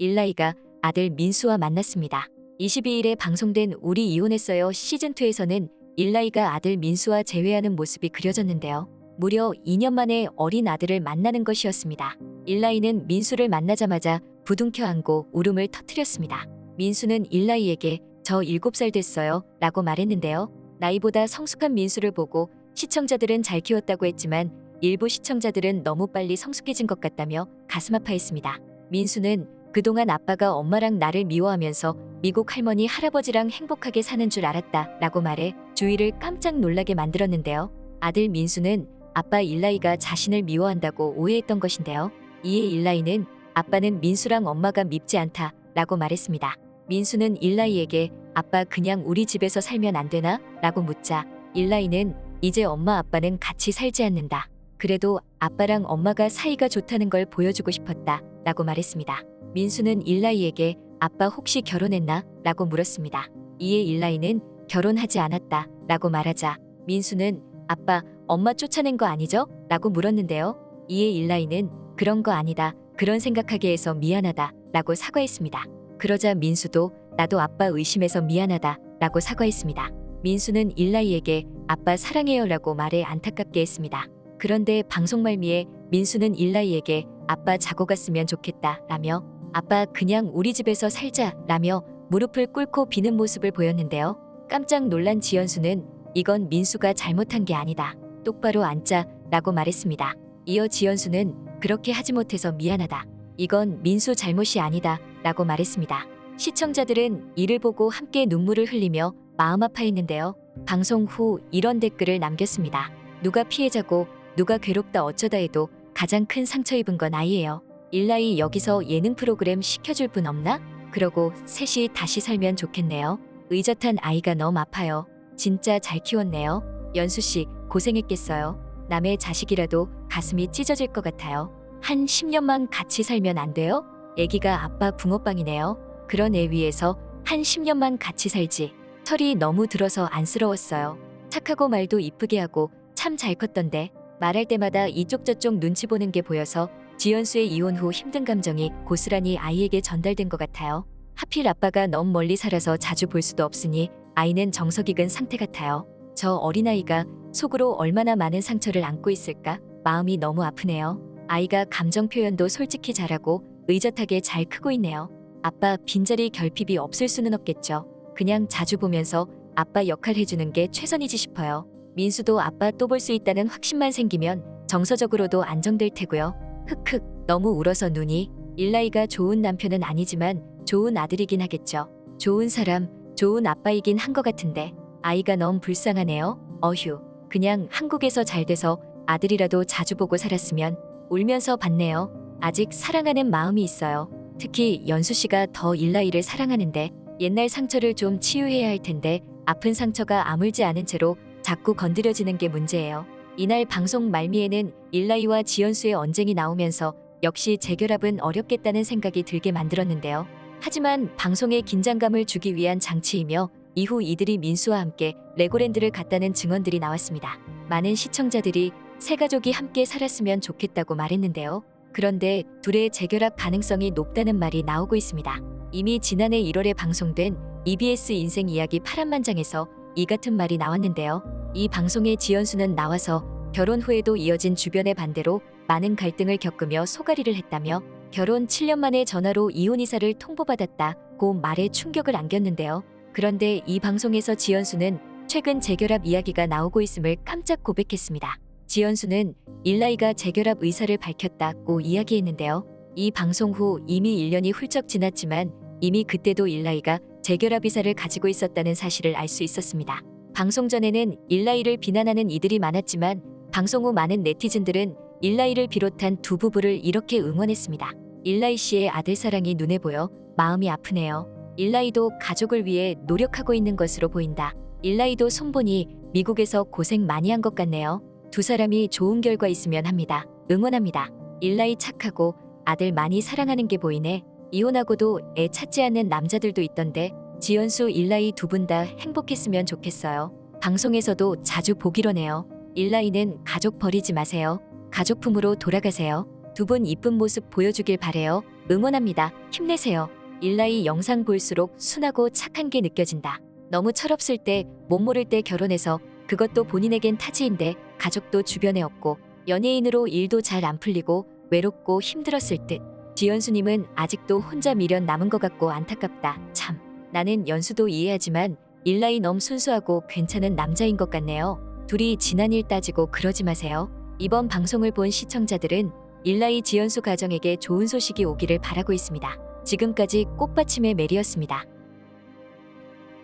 일라이가 아들 민수와 만났습니다. 22일에 방송된 우리 이혼했어요 시즌2에서는 일라이가 아들 민수와 재회하는 모습이 그려졌는데요. 무려 2년 만에 어린 아들을 만나는 것이었습니다. 일라이는 민수를 만나자마자 부둥켜 안고 울음을 터뜨렸습니다. 민수는 일라이에게 저 7살 됐어요 라고 말했는데요. 나이보다 성숙한 민수를 보고 시청자들은 잘 키웠다고 했지만 일부 시청자들은 너무 빨리 성숙해진 것 같다며 가슴 아파했습니다. 민수는 그동안 아빠가 엄마랑 나를 미워하면서 미국 할머니 할아버지랑 행복하게 사는 줄 알았다 라고 말해 주위를 깜짝 놀라게 만들었는데요. 아들 민수는 아빠 일라이가 자신을 미워한다고 오해했던 것인데요. 이에 일라이는 아빠는 민수랑 엄마가 밉지 않다 라고 말했습니다. 민수는 일라이에게 아빠 그냥 우리 집에서 살면 안 되나? 라고 묻자 일라이는 이제 엄마 아빠는 같이 살지 않는다. 그래도 아빠랑 엄마가 사이가 좋다는 걸 보여주고 싶었다. 라고 말했습니다. 민수는 일라이에게 아빠 혹시 결혼했나? 라고 물었습니다. 이에 일라이는 결혼하지 않았다. 라고 말하자 민수는 아빠, 엄마 쫓아낸 거 아니죠? 라고 물었는데요. 이에 일라이는 그런 거 아니다. 그런 생각하게 해서 미안하다. 라고 사과했습니다. 그러자 민수도 나도 아빠 의심해서 미안하다. 라고 사과했습니다. 민수는 일라이에게 아빠 사랑해요 라고 말해 안타깝게 했습니다. 그런데 방송 말미에 민수는 일라이에게 아빠 자고 갔으면 좋겠다 라며 아빠 그냥 우리 집에서 살자 라며 무릎을 꿇고 비는 모습을 보였는데요. 깜짝 놀란 지연수는 이건 민수가 잘못한 게 아니다. 똑바로 앉자 라고 말했습니다. 이어 지연수는 그렇게 하지 못해서 미안하다. 이건 민수 잘못이 아니다 라고 말했습니다. 시청자들은 이를 보고 함께 눈물을 흘리며 마음 아파했는데요. 방송 후 이런 댓글을 남겼습니다. 누가 피해자고 누가 괴롭다 어쩌다 해도 가장 큰 상처 입은 건 아이예요. 일라이 여기서 예능 프로그램 시켜줄 분 없나? 그러고 셋이 다시 살면 좋겠네요. 의젓한 아이가 너무 아파요. 진짜 잘 키웠네요. 연수 씨 고생했겠어요. 남의 자식이라도 가슴이 찢어질 것 같아요. 한 10년만 같이 살면 안 돼요? 애기가 아빠 붕어빵이네요. 그런 애 위에서 한 10년만 같이 살지. 털이 너무 들어서 안쓰러웠어요. 착하고 말도 이쁘게 하고 참 잘 컸던데 말할 때마다 이쪽 저쪽 눈치 보는 게 보여서 지연수의 이혼 후 힘든 감정이 고스란히 아이에게 전달된 것 같아요. 하필 아빠가 너무 멀리 살아서 자주 볼 수도 없으니 아이는 정서 익은 상태 같아요. 저 어린아이가 속으로 얼마나 많은 상처를 안고 있을까 마음이 너무 아프네요. 아이가 감정 표현도 솔직히 잘하고 의젓하게 잘 크고 있네요. 아빠 빈자리 결핍이 없을 수는 없겠죠. 그냥 자주 보면서 아빠 역할 해주는 게 최선이지 싶어요. 민수도 아빠 또 볼 수 있다는 확신만 생기면 정서적으로도 안정될 테고요. 흑흑 너무 울어서 눈이 일라이가 좋은 남편은 아니지만 좋은 아들이긴 하겠죠. 좋은 사람, 좋은 아빠이긴 한 것 같은데 아이가 너무 불쌍하네요. 어휴 그냥 한국에서 잘 돼서 아들이라도 자주 보고 살았으면 울면서 봤네요. 아직 사랑하는 마음이 있어요. 특히 연수 씨가 더 일라이를 사랑하는데 옛날 상처를 좀 치유해야 할 텐데 아픈 상처가 아물지 않은 채로 자꾸 건드려지는 게 문제예요. 이날 방송 말미에는 일라이와 지연수의 언쟁이 나오면서 역시 재결합은 어렵겠다는 생각이 들게 만들었는데요. 하지만 방송에 긴장감을 주기 위한 장치이며 이후 이들이 민수와 함께 레고랜드를 갔다는 증언들이 나왔습니다. 많은 시청자들이 세 가족이 함께 살았으면 좋겠다고 말했는데요. 그런데 둘의 재결합 가능성이 높다는 말이 나오고 있습니다. 이미 지난해 1월에 방송된 EBS 인생 이야기 파란만장에서 이 같은 말이 나왔는데요. 이 방송에 지연수는 나와서 결혼 후에도 이어진 주변의 반대로 많은 갈등을 겪으며 소가리를 했다며 결혼 7년 만에 전화로 이혼 이사를 통보받았다고 말에 충격을 안겼는데요. 그런데 이 방송에서 지연수는 최근 재결합 이야기가 나오고 있음을 깜짝 고백했습니다. 지연수는 일라이가 재결합 의사를 밝혔다고 이야기했는데요. 이 방송 후 이미 1년이 훌쩍 지났지만 이미 그때도 일라이가 재결합 의사를 가지고 있었다는 사실을 알 수 있었습니다. 방송 전에는 일라이를 비난하는 이들이 많았지만 방송 후 많은 네티즌들은 일라이를 비롯한 두 부부를 이렇게 응원했습니다. 일라이 씨의 아들 사랑이 눈에 보여 마음이 아프네요. 일라이도 가족을 위해 노력하고 있는 것으로 보인다. 일라이도 손보니 미국에서 고생 많이 한 것 같네요. 두 사람이 좋은 결과 있으면 합니다. 응원합니다. 일라이 착하고 아들 많이 사랑하는 게 보이네. 이혼하고도 애 찾지 않는 남자들도 있던데 지연수 일라이 두 분 다 행복했으면 좋겠어요. 방송에서도 자주 보기로네요. 일라이는 가족 버리지 마세요. 가족품으로 돌아가세요. 두 분 이쁜 모습 보여주길 바래요. 응원합니다. 힘내세요. 일라이 영상 볼수록 순하고 착한 게 느껴진다. 너무 철없을 때, 못 모를 때 결혼해서 그것도 본인에겐 타지인데 가족도 주변에 없고 연예인으로 일도 잘 안 풀리고 외롭고 힘들었을 듯. 지연수님은 아직도 혼자 미련 남은 것 같고 안타깝다. 참. 나는 연수도 이해하지만 일라이 너무 순수하고 괜찮은 남자인 것 같네요. 둘이 지난 일 따지고 그러지 마세요. 이번 방송을 본 시청자들은 일라이 지연수 가정에게 좋은 소식이 오기를 바라고 있습니다. 지금까지 꽃받침의 메리였습니다.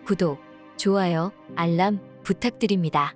구독, 좋아요, 알람 부탁드립니다.